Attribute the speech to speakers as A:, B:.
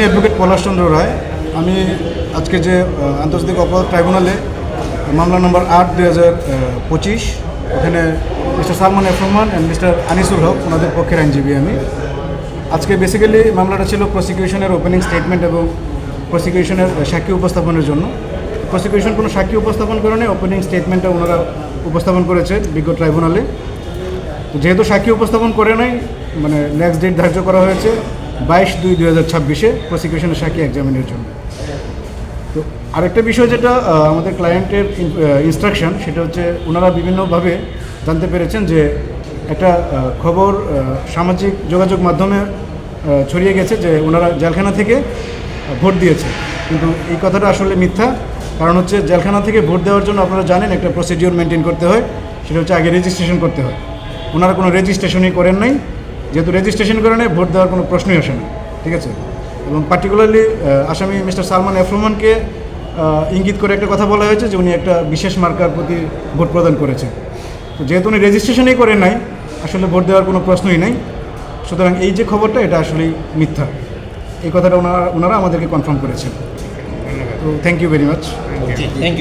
A: আমি অ্যাডভোকেট পলাশচন্দ্র রায়। আমি আজকে যে আন্তর্জাতিক অপরাধ ট্রাইব্যুনালে মামলা নম্বর আট দুই হাজার পঁচিশ, ওখানে mister Salman F Rahman and mister Anisul Haq, ওনাদের পক্ষের আইনজীবী আমি। আজকে বেসিক্যালি মামলাটা ছিল প্রসিকিউশনের ওপেনিং স্টেটমেন্ট এবং প্রসিকিউশনের সাক্ষী উপস্থাপনের জন্য। প্রসিকিউশন কোনো সাক্ষী উপস্থাপন করে নেই ওপেনিং স্টেটমেন্টটা ওনারা উপস্থাপন করেছে বিজ্ঞ ট্রাইব্যুনালে। তো যেহেতু সাক্ষী উপস্থাপন করে নাই মানে নেক্সট ডেট ধার্য করা হয়েছে বাইশ দুই দুই হাজার ছাব্বিশে প্রসিকিউশনের সাক্ষী এক্সামিনের জন্য। তো আরেকটা বিষয় যেটা আমাদের ক্লায়েন্টের ইনস্ট্রাকশন সেটা হচ্ছে ওনারা বিভিন্নভাবে জানতে পেরেছেন যে একটা খবর সামাজিক যোগাযোগ মাধ্যমে ছড়িয়ে গেছে যে ওনারা জেলখানা থেকে ভোট দিয়েছে। কিন্তু এই কথাটা আসলে মিথ্যা। কারণ হচ্ছে জেলখানা থেকে ভোট দেওয়ার জন্য আপনারা জানেন একটা প্রসিডিওর মেনটেন করতে হয়, সেটা হচ্ছে আগে রেজিস্ট্রেশন করতে হয়। ওনারা কোনো রেজিস্ট্রেশনই করেন নাই। যেহেতু রেজিস্ট্রেশন করে নেই ভোট দেওয়ার কোনো প্রশ্নই আসে না ঠিক আছে? এবং পার্টিকুলারলি আসামি মিস্টার সালমান এফ রহমানকে আহ, ইঙ্গিত করে একটা কথা বলা হয়েছে যে উনি একটা বিশেষ মার্কার প্রতি ভোট প্রদান করেছেন তো যেহেতু উনি রেজিস্ট্রেশনই করে নাই আসলে ভোট দেওয়ার কোনো প্রশ্নই নাই। সুতরাং এই যে খবরটা এটা আসলেই মিথ্যা। এই কথাটা ওনারা ওনারা আমাদেরকে কনফার্ম করেছেন। তো thank you very much
B: thank you